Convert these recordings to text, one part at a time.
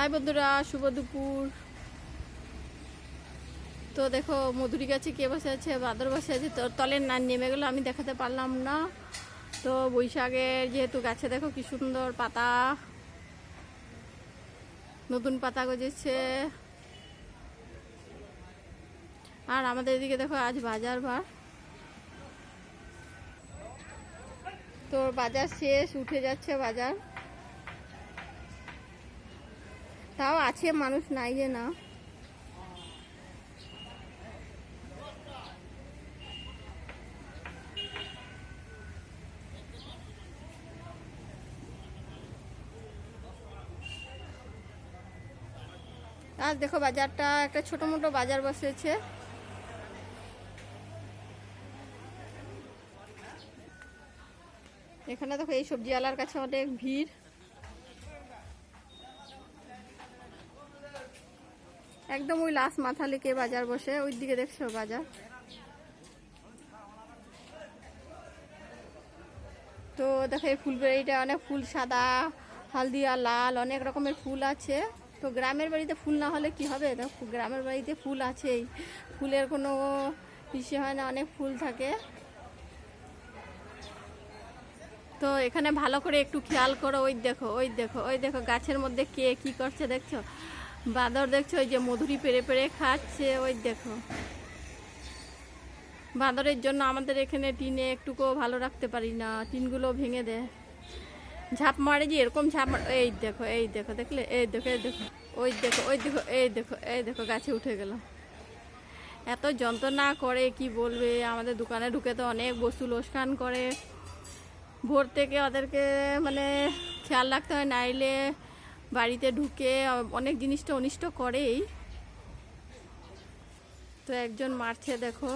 High বন্ধুরা, শুভ দুপুর। তো দেখো, মধুরি গাছে কে বসে আছে? বাদর বসে আছে। তো তলের না নেমে গেলো, আমি দেখাতে পারলাম না। তো বৈশাখের যেহেতু গাছে দেখো কি সুন্দর পাতা। নতুন পাতা গজেছে। আর আমাদের এদিকে দেখো, আজ বাজার বার। তো বাজার শেষ, উঠে যাচ্ছে বাজার। তাও আছে মানুষ নাই যে না। আজ দেখো বাজারটা, একটা ছোট মোটো বাজার বসেছে। এখানে দেখো এই সবজিওয়ালার কাছে অনেক ভিড়। একদম ওই লাস্ট মাথা লেকে বাজার বসে ওই দিকে দেখছ বাজার? তো দেখো এই ফুলবেড়িটা অনেক ফুল সাদা, হলদিয়া, লাল, অনেক রকমের ফুল আছে। তো গ্রামের বাড়িতে ফুল না হলে কি হবে? দেখো, গ্রামের বাড়িতে ফুল আছেই। ফুলের কোনো ইসে হয় না, অনেক ফুল থাকে। তো এখানে ভালো করে একটু খেয়াল করো, ওই দেখো ওই দেখো ওই দেখো, গাছের মধ্যে কে কি করছে দেখছ? বাদর দেখছ, ওই যে মধুরি পেরে পেরে খাচ্ছে, ওই দেখো। বাঁদরের জন্য আমাদের এখানে টিনে একটুকুও ভালো রাখতে পারি না, টিনগুলো ভেঙে দেয়। ঝাঁপ মারে যে, এরকম ঝাঁপ এই দেখো এই দেখো, দেখলে? এই দেখো এই দেখো, ওই দেখো ওই দেখো, এই দেখো এই দেখো, গাছে উঠে গেল। এত যন্ত্রণা করে, কি বলবে? আমাদের দোকানে ঢুকে তো অনেক বস্তু লোসকান করে। ভোর থেকে ওদেরকে মানে খেয়াল রাখতে হয়, নাইলে বাড়িতে ঢুকে, অনেক জিনিসটা অনিষ্ট করেই। তো একজন মারছে, দেখো।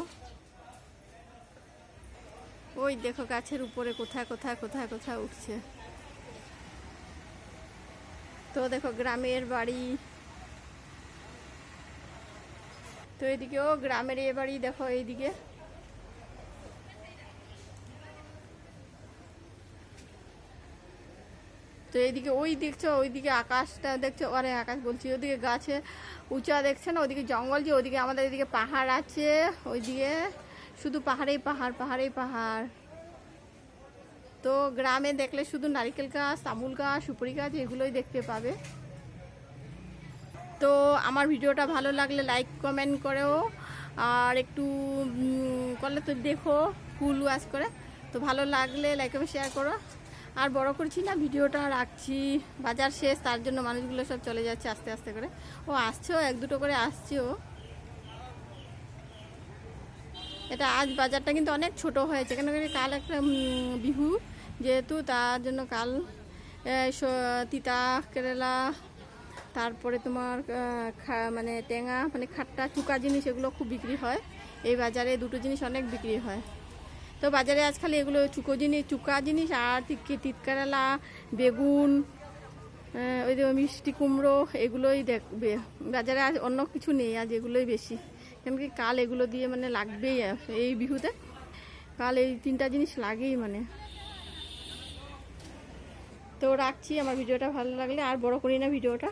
ওই দেখো গাছের উপরে কোথায় কোথায় কোথায় কোথায় উঠছে। তো দেখো গ্রামের বাড়ি। তো এদিকেও, গ্রামের এ বাড়ি, দেখো এইদিকে। তো এইদিকে ওই দেখছ, ওইদিকে আকাশটা দেখছ, আরে আকাশ বলছি ওইদিকে গাছে উঁচা দেখছে না ওইদিকে জঙ্গল যে ওইদিকে আমাদের এদিকে পাহাড় আছে, ওইদিকে শুধু পাহাড়েই পাহাড় পাহাড়েই পাহাড়। তো গ্রামে দেখলে শুধু নারিকেল গাছ, তামুল গাছ, সুপুরি গাছ, এগুলোই দেখতে পাবে। তো আমার ভিডিওটা ভালো লাগলে লাইক, কমেন্ট করেও আর একটু করলে তো দেখো ফুল ওয়াশ করে। তো ভালো লাগলে লাইক এবং শেয়ার করো। আর বড় করছি না, ভিডিওটা রাখছি। বাজার শেষ, তার জন্য মানুষগুলো সব চলে যাচ্ছে আস্তে আস্তে করে। ও আসছেও এক দুটো করে আসছেও এটা আজ বাজারটা কিন্তু অনেক ছোট হয়েছে। কেন কাল একটা বিহু, যেহেতু তার জন্য কাল তিতা, কেরালা, তারপরে তোমার মানে টেঙা মানে খাট্টা, চুকা জিনিস এগুলো খুব বিক্রি হয়। এই বাজারে দুটো জিনিস অনেক বিক্রি হয়। তো বাজারে আজ খালি এগুলো চুকো জিনিস, চুকা জিনিস আর তিতকে তিতকারেলা, বেগুন ওই যে মিষ্টি কুমড়ো, এগুলোই দেখবে বাজারে আজ অন্য কিছু নেই, আজ এগুলোই বেশি। কেন কি কাল এগুলো দিয়ে মানে লাগবেই এই বিহুতে। কাল এই তিনটা জিনিস লাগেই মানে। তো রাখছি, আমার ভিডিওটা ভালো লাগলে, আর বড় করি না ভিডিওটা।